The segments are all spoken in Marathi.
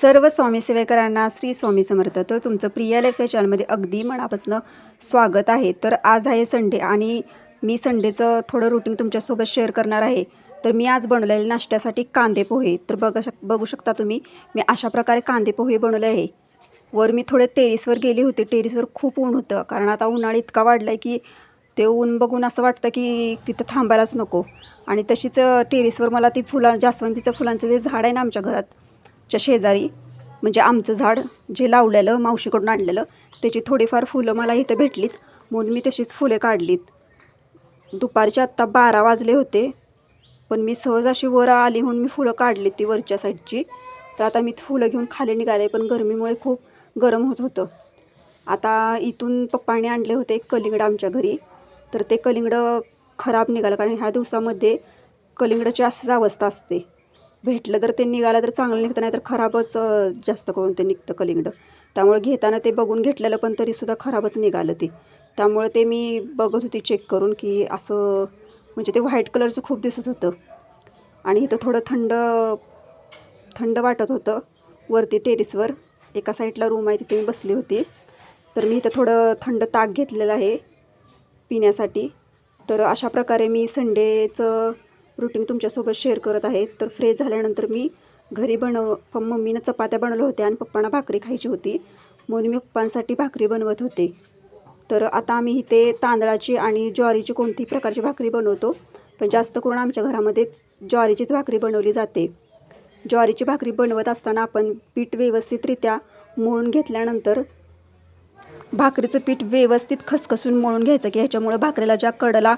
सर्व स्वामी सेवेकरांना श्री स्वामी समर्थ. तर तुमचं प्रिया लाईफ या चॅनलमध्ये अगदी मनापासून स्वागत आहे. तर आज आहे संडे आणि मी संडेचं थोडं रुटीन तुमच्यासोबत शेअर करणार आहे. तर मी आज बनवलेले नाश्त्यासाठी कांदे पोहे. तर बघा शक बघू शकता तुम्ही मी अशा प्रकारे कांदे पोहे बनवले आहे. वर मी थोडे टेरिसवर गेली होती. टेरिसवर खूप ऊन होतं. कारण आता उन्हाळा इतका वाढला आहे की ते ऊन बघून असं वाटतं की तिथं थांबायलाच नको. आणि तशीच टेरिसवर मला ती फुलां जास्वंदीचं फुलांचं जे झाड आहे ना आमच्या घरात च्या शेजारी म्हणजे आमचं झाड जे लावलेलं मावशीकडून आणलेलं त्याची थोडीफार फुलं मला इथं भेटलीत. म्हणून मी तशीच फुले काढलीत. दुपारचे आत्ता बारा वाजले होते पण मी सहज अशी वर आली म्हणून मी फुलं काढलीत ती वरच्या साईडची. तर आता मी फुलं घेऊन खाली निघाले पण गरमीमुळे खूप गरम होत होतं. आता इथून पप्पाने आणले होते एक कलिंगड आमच्या घरी. तर ते कलिंगडं खराब निघालं कारण ह्या दिवसामध्ये कलिंगडाची अशीच अवस्था असते. भेटलं तर ते निघालं तर चांगलं निघतं नाही तर खराबच जास्त करून ते निघतं कलिंगड. त्यामुळे घेताना ते बघून घेतलेलं पण तरीसुद्धा खराबच निघालं ते. त्यामुळे ते मी बघत होती चेक करून की असं म्हणजे ते व्हाईट कलरचं खूप दिसत होतं. आणि इथं थोडं थंड थंड वाटत होतं वरती टेरिसवर एका साईडला रूम आहे तिथे मी बसली होती. तर मी इथं थोडं थंड ताक घेतलेलं आहे पिण्यासाठी. तर अशा प्रकारे मी संडेचं रुटीन तुमच्यासोबत शेअर करत आहे. तर फ्रेश झाल्यानंतर मी घरी बनव मम्मीनं चपात्या बनवल्या होत्या आणि पप्पांना भाकरी खायची होती. म्हणून मी पप्पांसाठी भाकरी बनवत होते. तर आता आम्ही इथे तांदळाची आणि ज्वारीची कोणतीही प्रकारची भाकरी बनवतो? पण जास्त करून आमच्या घरामध्ये ज्वारीचीच भाकरी बनवली जाते. ज्वारीची भाकरी बनवत असताना आपण पीठ व्यवस्थितरित्या मळून घेतल्यानंतर भाकरीचं पीठ व्यवस्थित खसखसून मळून घ्यायचं की ह्याच्यामुळं भाकरीला ज्या कडला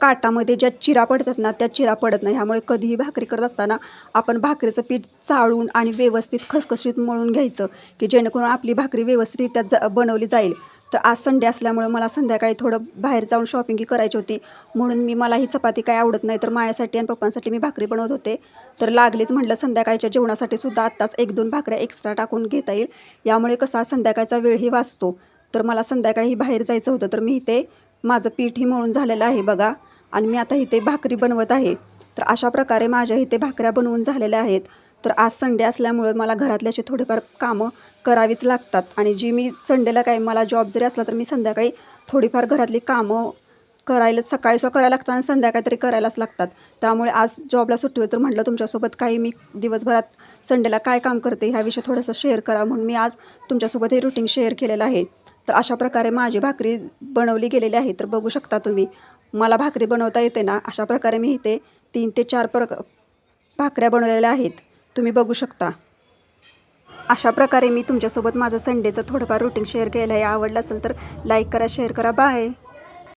काटामध्ये ज्या चिरा पडतात ना त्या चिरा पडत नाही. ह्यामुळे कधीही भाकरी करत असताना आपण भाकरीचं पीठ चाळून आणि व्यवस्थित खसखशीत मळून घ्यायचं की जेणेकरून आपली भाकरी व्यवस्थितरित्या ज बनवली जाईल. तर आज संडे असल्यामुळे मला संध्याकाळी थोडं बाहेर जाऊन शॉपिंग करायची होती. म्हणून मी मला ही चपाती काय आवडत नाही तर माझ्यासाठी आणि पप्पांसाठी मी भाकरी बनवत होते. तर लागलीच म्हटलं संध्याकाळच्या जेवणासाठी सुद्धा आत्ताच एक दोन भाकऱ्या एक्स्ट्रा टाकून घेता येईल. यामुळे कसा संध्याकाळचा वेळही वाचतो. तर मला संध्याकाळी बाहेर जायचं होतं तर मी इथे माझं पीठही मळून झालेलं आहे बघा. आणि मी आता इथे भाकरी बनवत आहे. तर अशा प्रकारे माझ्या इथे भाकऱ्या बनवून झालेल्या आहेत. तर आज संडे असल्यामुळे मला घरातले असे थोडेफार कामं करावीच लागतात. आणि जी मी संडेला काय मला जॉब जरी असला तर मी संध्याकाळी थोडीफार घरातली कामं करायला सकाळी सुद्धा करायला लागतात आणि संध्याकाळी तरी करायलाच लागतात. त्यामुळे आज जॉबला सुट्टी होईल तर म्हटलं तुमच्यासोबत काही मी दिवसभरात संडेला काय काम करते ह्याविषयी थोडंसं शेअर करा. म्हणून मी आज तुमच्यासोबत हे रुटीन शेअर केलेलं आहे. तर अशा प्रकारे माझी भाकरी बनवली गेलेली आहे. तर बघू शकता तुम्ही. मला भाकरी बनवता येते ना अशा प्रकारे मी इथे तीन ते चार प्रक भाकऱ्या बनवलेल्या आहेत. तुम्ही बघू शकता. अशा प्रकारे मी तुमच्यासोबत माझं संडेचं थोडंफार रुटीन शेअर केलं आहे आवडलं असेल तर लाईक करा शेअर करा. बाय